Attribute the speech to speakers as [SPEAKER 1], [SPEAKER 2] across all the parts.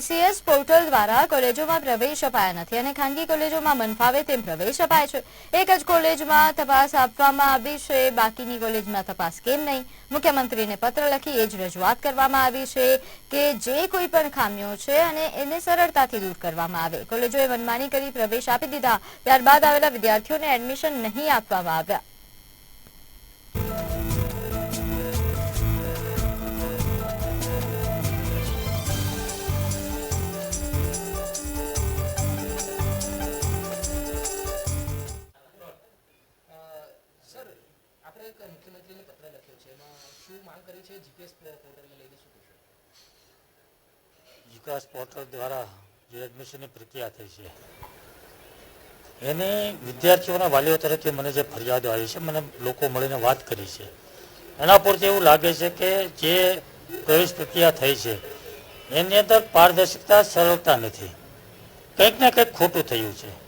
[SPEAKER 1] CS portal દ્વારા કોલેજોમાં પ્રવેશ અપાયા નથી અને ખાનગી કોલેજોમાં મનફાવે તેમ પ્રવેશ અપાય છે. એક જ કોલેજમાં તપાસ આપવામાં આવી છે. બાકીની કોલેજમાં તપાસ કેમ નહીં? મુખ્યમંત્રીને પત્ર લખી એ જ રજૂઆત કરવામાં આવી છે કે જે કોઈ પણ ખામીઓ છે અને એને સરળતાથી દૂર કરવામાં આવે. કોલેજોએ મનમાની કરી પ્રવેશ આપી દીધા. ત્યારબાદ આવેલા વિદ્યાર્થીઓને એડમિશન નહીં આપવામાં આવ્યા.
[SPEAKER 2] આપણે
[SPEAKER 3] વિકાસ પોર્ટલ દ્વારા જે એડમિશનની પ્રક્રિયા થઈ છે, એની વિદ્યાર્થીઓના વાલીઓ તરફથી મને જે ફરિયાદો આવી છે, મને લોકો મળીને વાત કરી છે. એના પરથી એવું લાગે છે કે જે પ્રવેશ પ્રક્રિયા થઈ છે, એની અંદર પારદર્શકતા સરળતા નથી. કંઈક ને કંઈક ખોટું થયું છે.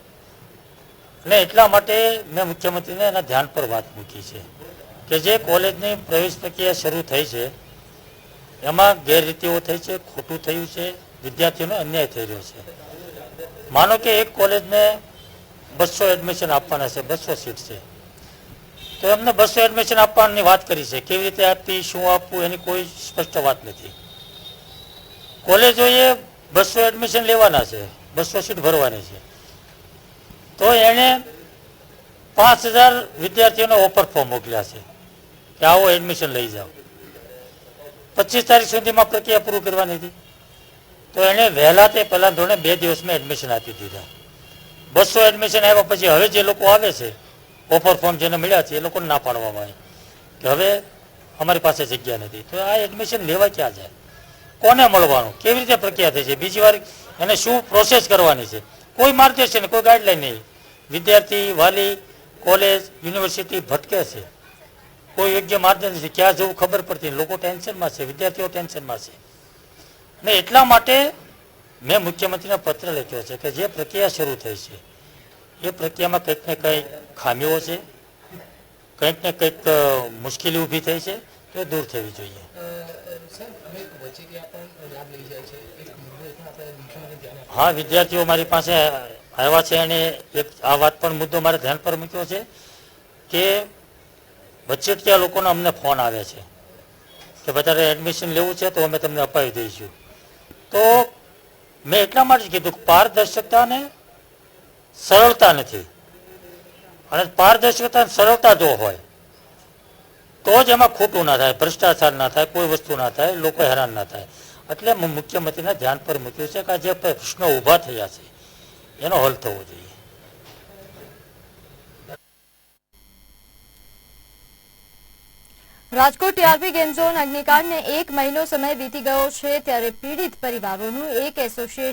[SPEAKER 3] અને એટલા માટે મેં મુખ્યમંત્રીને એના ધ્યાન પર વાત મૂકી છે કે જે કોલેજની પ્રવેશ પ્રક્રિયા શરૂ થઈ છે, એમાં ગેરરીતિઓ થઈ છે, ખોટું થયું છે, વિદ્યાર્થીઓને અન્યાય થઈ રહ્યો છે. માનો કે એક કોલેજને બસો એડમિશન આપવાના છે, બસો સીટ છે. તો એમને બસો એડમિશન આપવાની વાત કરી છે, કેવી રીતે આપવી શું આપવું, એની કોઈ સ્પષ્ટ વાત નથી. કોલેજોએ બસો એડમિશન લેવાના છે, બસો સીટ ભરવાની છે. તો એણે પાંચ હજાર વિદ્યાર્થીઓને ઓફર ફોર્મ મોકલ્યા છે કે આવો એડમિશન લઈ જાઓ. પચીસ તારીખ સુધીમાં પ્રક્રિયા પૂરું કરવાની હતી? તો એણે વહેલા તે પહેલાં ધોરણે બે દિવસમાં એડમિશન આપી દીધા. બસો એડમિશન આવ્યા પછી હવે જે લોકો આવે છે ઓફર ફોર્મ જેને મળ્યા છે, એ લોકોને ના પાડવામાં આવે. કે હવે અમારી પાસે જગ્યા નથી. તો આ એડમિશન લેવા ક્યાં જાય? કોને મળવાનું? કેવી રીતે પ્રક્રિયા થઈ છે? બીજી વાર એને શું પ્રોસેસ કરવાની છે? કોઈ માર્ગદર્શન કોઈ ગાઈડલાઈન નહીં. વિદ્યાર્થી, વાલી કોલેજ યુનિવર્સિટી ભટકે છે. કોઈ યોગ્ય માર્ગદર્શન નથી, ક્યાં જવું ખબર પડતી. લોકો ટેન્શનમાં છે, વિદ્યાર્થીઓ ટેન્શનમાં છે. ને એટલા માટે મેં મુખ્યમંત્રીને પત્ર લખ્યો છે કે જે પ્રક્રિયા શરૂ થઈ છે, એ પ્રક્રિયામાં કંઈક ને કંઈક ખામીઓ છે, કંઈક ને કંઈક મુશ્કેલી ઊભી થઈ છે. એ દૂર થવી જોઈએ. હા વિદ્યાર્થીઓ મારી પાસે આવ્યા છે અને એક આ વાત પણ મુદ્દો મારે ધ્યાન પર મૂક્યો છે કે વચેટિયા લોકોનો અમને ફોન આવે છે કે વધારે એડમિશન લેવું છે તો અમે તમને અપાવી દઈશું તો મેં એટલા માટે જ કીધું કે પારદર્શકતા અને સરળતા નથી અને પારદર્શકતા સરળતા જો હોય તો જ એમાં ખોટું ના થાય, ભ્રષ્ટાચાર ના થાય, કોઈ વસ્તુ ના થાય, લોકો હેરાન ના થાય. એટલે મુખ્યમંત્રીના ધ્યાન પર મૂક્યું છે કે આ જે પ્રશ્નો ઊભા થયા છે, એનો હલ થવો જોઈએ.
[SPEAKER 1] રાજકોટ ટીઆરપી ગેમ ઝોન અગ્નિકાંડને એક મહિનો સમય વીતી ગયો છે, ત્યારે પીડિત પરિવારોનું એક એસોસિએશન